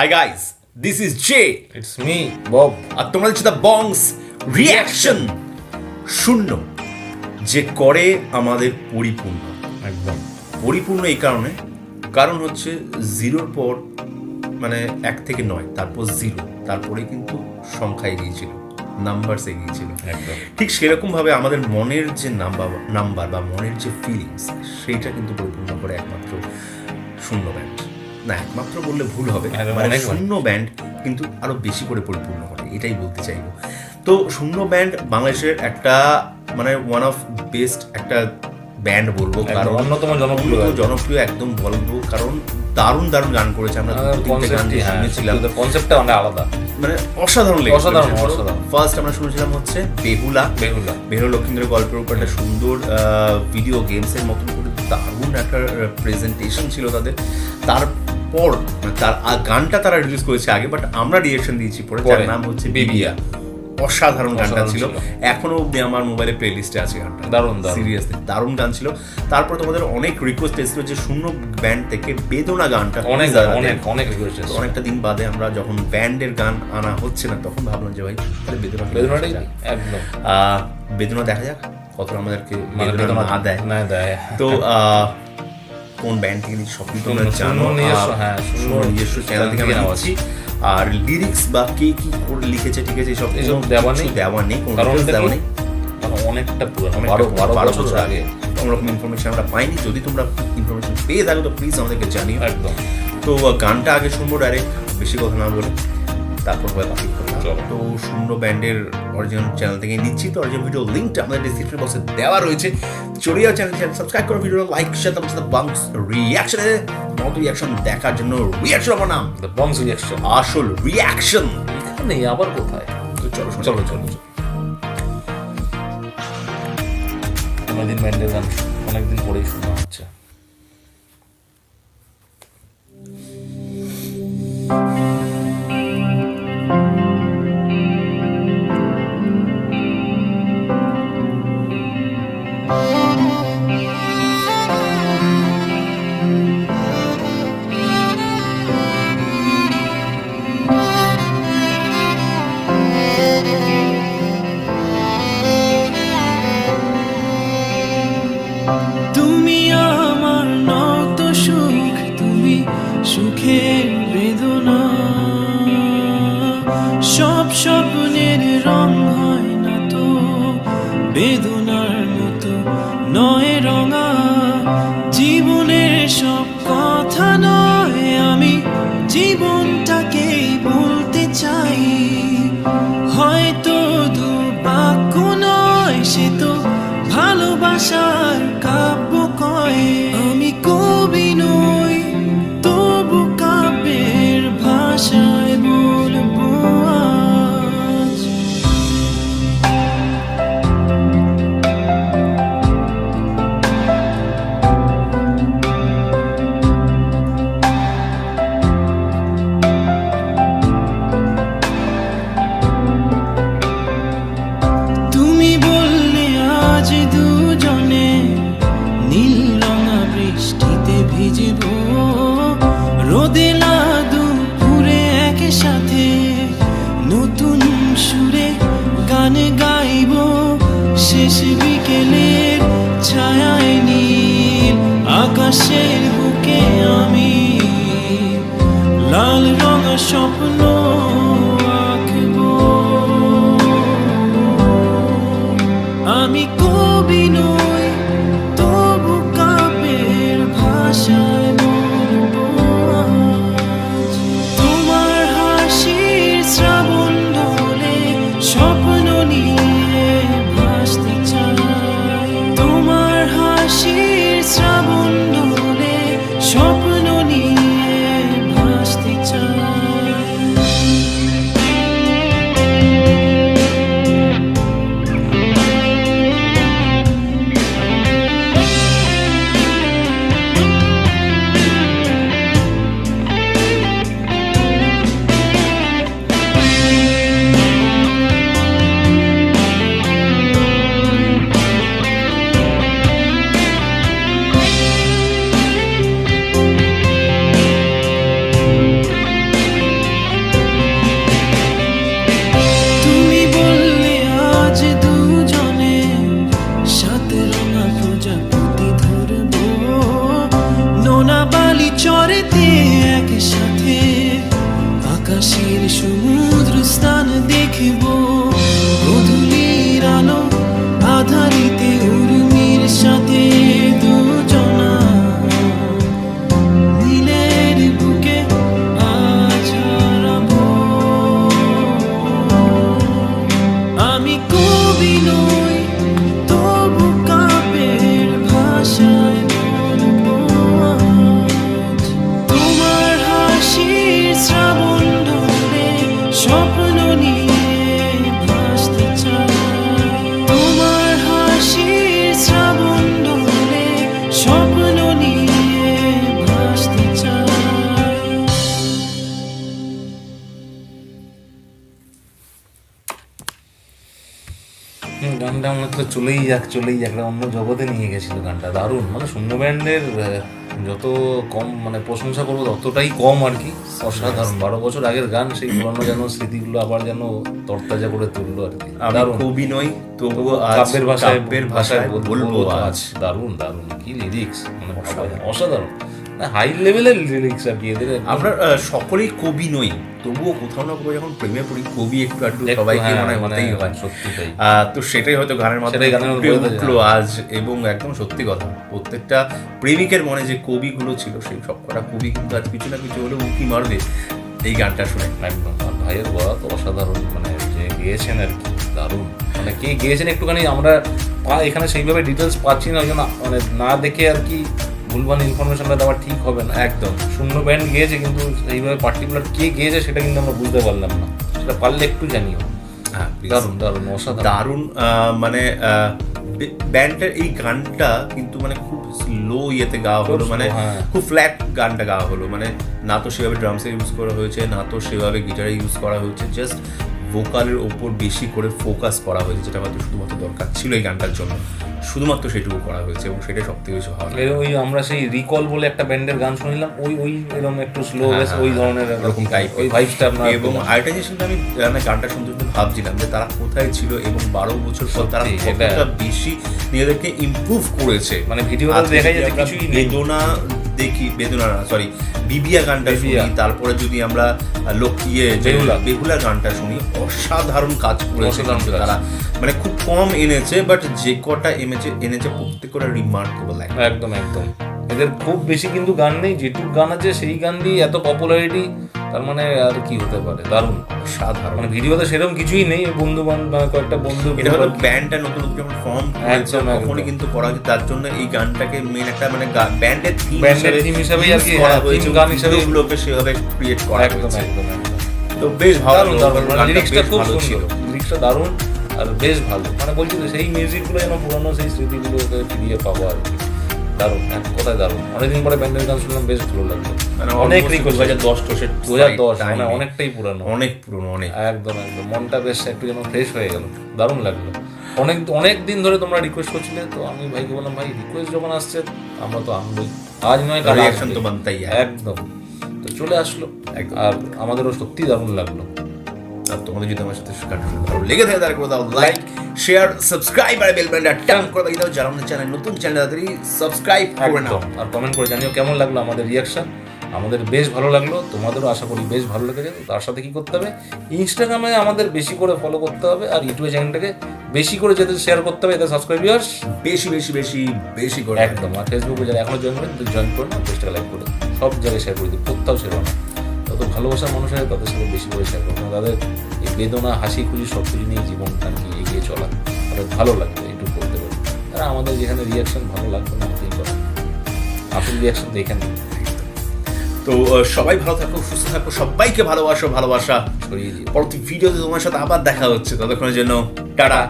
Hi guys this is J it's me Bob আর তোমরা দেখছ the Bongs reaction শূন্য। যে করে আমাদের পরিপূর্ণ। একদম। পরিপূর্ণ এই কারণে। কারণ হচ্ছে জিরোর পর মানে এক থেকে নয় তারপর জিরো। তারপরে কিন্তু সংখ্যা এগিয়েছিল নাম্বারস এগিয়েছিল ঠিক সেরকমভাবে আমাদের মনের যে নাম্বার নাম্বার বা মনের যে ফিলিংস সেইটা কিন্তু পরিপূর্ণ করে একমাত্র শূন্য ব্যান্ড না একমাত্র বললে ভুল হবে। মানে শূন্য ব্যান্ড কিন্তু আরও বেশি করে পরিপূর্ণ করে এটাই বলতে চাইব। তো শূন্য ব্যান্ড বাংলাদেশের একটা মানে ওয়ান অফ বেস্ট একটা ব্যান্ড বলব কারণ অন্যতম জনপ্রিয় জনপ্রিয় একদম বলব কারণ দারুণ দারুণ গান করেছে আমরা গান হ্যাঁ শুনেছিলাম। কনসেপ্টটা অনেক আলাদা। মানে অসাধারণ লেগেছে অসাধারণ, অসাধারণ। ফার্স্ট আমরা শুনেছিলাম হচ্ছে বেহুলা। বেহুলা। মেহর লক্ষিন্দ্রের গল্পের উপর একটা সুন্দর ভিডিও গেমসের মতন করে দারুণ একটা প্রেজেন্টেশন ছিল তাদের। তারপর মানে তার গানটা তারা রিলিজ করেছে আগে বাট আমরা রিয়েকশন দিয়েছি পরে যার নাম হচ্ছে বিবিয়া। অসাধারণ গানটা ছিল। এখনও অব্দি আমার মোবাইলে প্লে লিস্টে আছে গানটা। দারুণ। সিরিয়াসলি দারুণ গান ছিল। তারপর তোমাদের অনেক রিকোয়েস্ট এসেছিল যে শূন্য ব্যান্ড থেকে বেদনা গানটা অনেক অনেক অনেক রিকোয়েস্ট অনেকটা দিন বাদে আমরা যখন ব্যান্ডের গান আনা হচ্ছে না তখন ভাবলাম যে ভাই তাহলে বেদনা বেদনাটাই একদম। বেদনা দেখা যাক। কতটা আমাদেরকে মানে বেদনা না দেয়। না দেয়। তো কোন ব্যান্ড থেকে নিচ্ছি সবই তোমরা জানো? হ্যাঁ, নিজস্ব চ্যানেল থেকে আমরা নিচ্ছি। আর লিরিক্স বা কে কি করে লিখেছে ঠিক আছে সব এসব দেওয়া নেই। দেওয়া নেই কোনো কারণ দেওয়া নেই। অনেকটা পুরনো বারো বারো বছর আগে। কোনো রকম ইনফরমেশন আমরা পাইনি যদি তোমরা ইনফরমেশন পেয়ে থাকো তো প্লিজ আমাদেরকে জানিও। একদম। তো গানটা আগে শুনব ডাইরেক্ট বেশি কথা না বলে। তারপর হয় বাকি তো শূন্য ব্যান্ডের অরিজিনাল চ্যানেল থেকে নিচ্ছি। তো অরিজিনাল ভিডিও লিঙ্কটা আমাদের ডিসক্রিপশন বক্সে দেওয়া রয়েছে। চলে যাও চ্যানেল চ্যানেল সাবস্ক্রাইব করো ভিডিও লাইক শেয়ার তারপর সাথে বাংস রিয়াকশনে মতো রিয়াকশন দেখার জন্য রিয়াকশন আমার নাম। দ্য বংস রিয়াকশন আসল রিয়াকশন এখানে আবার কোথায়? তো চলো চলো চলো চলো। অনেকদিন ব্যান্ডের গান অনেকদিন পরেই শোনা হচ্ছে। তুমি আমার নত সুখ, তুমি সুখের বেদনা। সব স্বপ্নের রং হয় না তো, বেদনার মতো নয় রঙা। জীবনের সব কথা নয়, আমি জীবনটাকেই বলতে চাই। হয়তো দু বাক্য নয়, সে তো ভালোবাসার আকাশের বুকে আমি লাল রঙা স্বপ্ন আমি কবি নই তবু কাপের ভাষায় গানটা মনে হচ্ছে চলেই যাক চলেই যাক। একটা অন্য জগতে নিয়ে গেছিল গানটা দারুণ। মানে শূন্য ব্যান্ডের যত কম মানে প্রশংসা করব ততটাই কম আর কি। অসাধারণ। বারো বছর আগের গান সেই পুরনো যেন স্মৃতিগুলো আবার যেন তরতাজা করে তুললো আর কি। দারুণ। কবি নই তবুও কাব্যের ভাষায় কাব্যের ভাষায় বলব আজ। দারুণ দারুণ। কি লিরিক্স মানে অসাধারণ। অসাধারণ। হাই লেভেলের লিরিক্স আর কি এদের আমরা সকলেই কবি নই তবুও কোথাও না কোথাও যখন প্রেমে পড়ি কবি একটু একটু, সবাইকে হ্যাঁ, মনে হয় মানে হতেই হয়। তো সেটাই হয়তো গানের মাধ্যমে উঠল আজ এবং একদম সত্যি কথা। প্রত্যেকটা প্রেমিকের মনে যে কবিগুলো ছিল সেই সবকটা কবি কিন্তু আজ কিছু না কিছু হলেও উঁকি মারবে এই গানটা শুনে। একদম। আর ভাইয়ের গলা তো অসাধারণ মানে যে গেয়েছেন আর কি দারুণ। মানে কে গেয়েছেন একটুখানি আমরা এখানে সেইভাবে ডিটেলস পাচ্ছি না ওই জন্য মানে না দেখে আর কি ভুলভাল ইনফরমেশনটা দেওয়া ঠিক হবে না। একদম। শূন্য ব্যান্ড গিয়েছে কিন্তু এইভাবে পার্টিকুলার কে গিয়েছে সেটা কিন্তু আমরা বুঝতে পারলাম না। সেটা পারলে একটু জানিও। হ্যাঁ। দারুণ দারুণ অসাধারণ। দারুণ মানে ব্যান্ডের এই গানটা কিন্তু মানে খুব স্লো ইয়েতে গাওয়া হলো মানে হ্যাঁ। খুব ফ্ল্যাট গানটা গাওয়া হলো। মানে না তো সেভাবে ড্রামসে ইউজ করা হয়েছে না তো সেভাবে গিটারে ইউজ করা হয়েছে জাস্ট ভোকালের ওপর বেশি করে ফোকাস করা হয়েছে যেটা হয়তো শুধুমাত্র দরকার ছিল এই গানটার জন্য। শুধুমাত্র সেটুকু করা হয়েছে এবং সেটাই সব থেকে বেশি ভালো এর ওই আমরা সেই রিকল বলে একটা ব্যান্ডের গান শুনলাম ওই ওই এরকম একটু স্লো হ্যাঁ, ওই ধরনের এরকম টাইপ ওই ভাইবসটা আপনার এবং আরেকটা কিন্তু আমি মানে গানটা শুনতে শুনতে ভাবছিলাম যে তারা কোথায় ছিল এবং বারো বছর পর তারা কতটা বেশি নিজেদেরকে ইমপ্রুভ করেছে। মানে ভিডিওতে আজকে দেখা যাচ্ছে কিছুই নেই। বেদনা দেখি বেদনা না সরি বিবিয়া গানটা শুনি তারপরে যদি আমরা লক্ষ্মী লোক ইয়ে বেহুলা। বেহুলা গানটা শুনি অসাধারণ কাজ করেছে তারা। মানে খুব কম এনেছে বাট যে কটা এনেছে এনেছে প্রত্যেকটা রিমার্কেবল একদম একদম। এদের খুব বেশি কিন্তু গান নেই যেটুকু গান আছে সেই গান দিয়ে এত পপুলারিটি তার মানে আর কি হতে পারে? দারুণ অসাধারণ মানে ভিডিওতে সেরকম কিছুই নেই বন্ধু বান্ধব কয়েকটা বন্ধু এটা হলো ব্যান্ডটা নতুন যখন ফর্ম একদম। তখনই কিন্তু করা হয়েছে তার জন্য এই গানটাকে মেন একটা মানে ব্যান্ডের থিম এর theme আর কি, করা হ্যাঁ, হয়েছে গান হিসেবেই- গুলোকে সেভাবে ক্রিয়েট করা একদম একদম তো বেশ ভালো দারুণ মানে লিরিক্সটা খুব সুন্দর। লিরিক্সটা দারুণ আর বেশ ভালো। মানে বলছি সেই মিউজিকগুলো যেন পুরোনো সেই স্মৃতিগুলোকে ফিরিয়ে পাবো আর কি। দারুণ এক কথায় দারুণ? অনেকদিন পরে ব্যান্ডের গান শুনলাম বেশ ভালো লাগল। মানে অনেক দু হাজার দশ দশের দু হাজার দশ মানে অনেকটাই পুরানো। অনেক পুরনো অনেক। একদম একদম। মনটা বেশ একটু যেন ফ্রেশ হয়ে গেল। দারুণ লাগল। অনেক অনেক দিন ধরে তোমরা রিকোয়েস্ট করছিলে তো আমি ভাইকে বললাম ভাই রিকোয়েস্ট যখন আসছে আমরা তো আনবই। আজ নয় কাল রিয়াকশন তো বানতেই একদম। তো চলে আসলো। আর আমাদেরও সত্যি দারুণ লাগল। আর তোমাদের যদি আমার সাথে শুনে ভালো লেগে থাকে তাহলে করে দাও লাইক শেয়ার সাবস্ক্রাইব আর বেল বাটনটা ট্যাপ করে দাও। যারা আমাদের চ্যানেল নতুন চ্যানেল তাড়াতাড়ি সাবস্ক্রাইব করে নাও। আর কমেন্ট করে জানিও কেমন লাগল আমাদের রিয়াকশন আমাদের বেশ ভালো লাগল। তোমাদেরও আশা করি বেশ ভালো লেগেছে। তো তার সাথে কি করতে হবে? ইনস্টাগ্রামে আমাদের বেশি করে ফলো করতে হবে আর ইউটিউবে চ্যানেলটাকে বেশি করে যাতে শেয়ার করতে হবে এতে সাবস্ক্রাইবার্স বেশি বেশি বেশি বেশি করে। একদম। আর ফেসবুকে যারা এখনও জয়েন করেন জয়েন করুন পেজটাকে লাইক করুন সব জায়গায় শেয়ার করে দিন কোথাও শেয়ার না। যত ভালোবাসার মানুষ আছে তাদের সাথে বেশি করে শেয়ার করুন তাদের এই বেদনা হাসি খুশি সব কিছু নিয়ে জীবনটা নিয়ে এগিয়ে চলা। তাদের ভালো লাগবে একটু করতে পারি। আর আমাদের যেখানে রিয়াকশন ভালো লাগবে না হতেই কথা। আপনি রিয়াকশন তো এখানে তো সবাই ভালো থাকো সুস্থ থাকো সবাইকে ভালোবাসো ভালোবাসা। পরবর্তী ভিডিওতে তোমার সাথে আবার দেখা হচ্ছে। ততক্ষণের জন্য টাটা।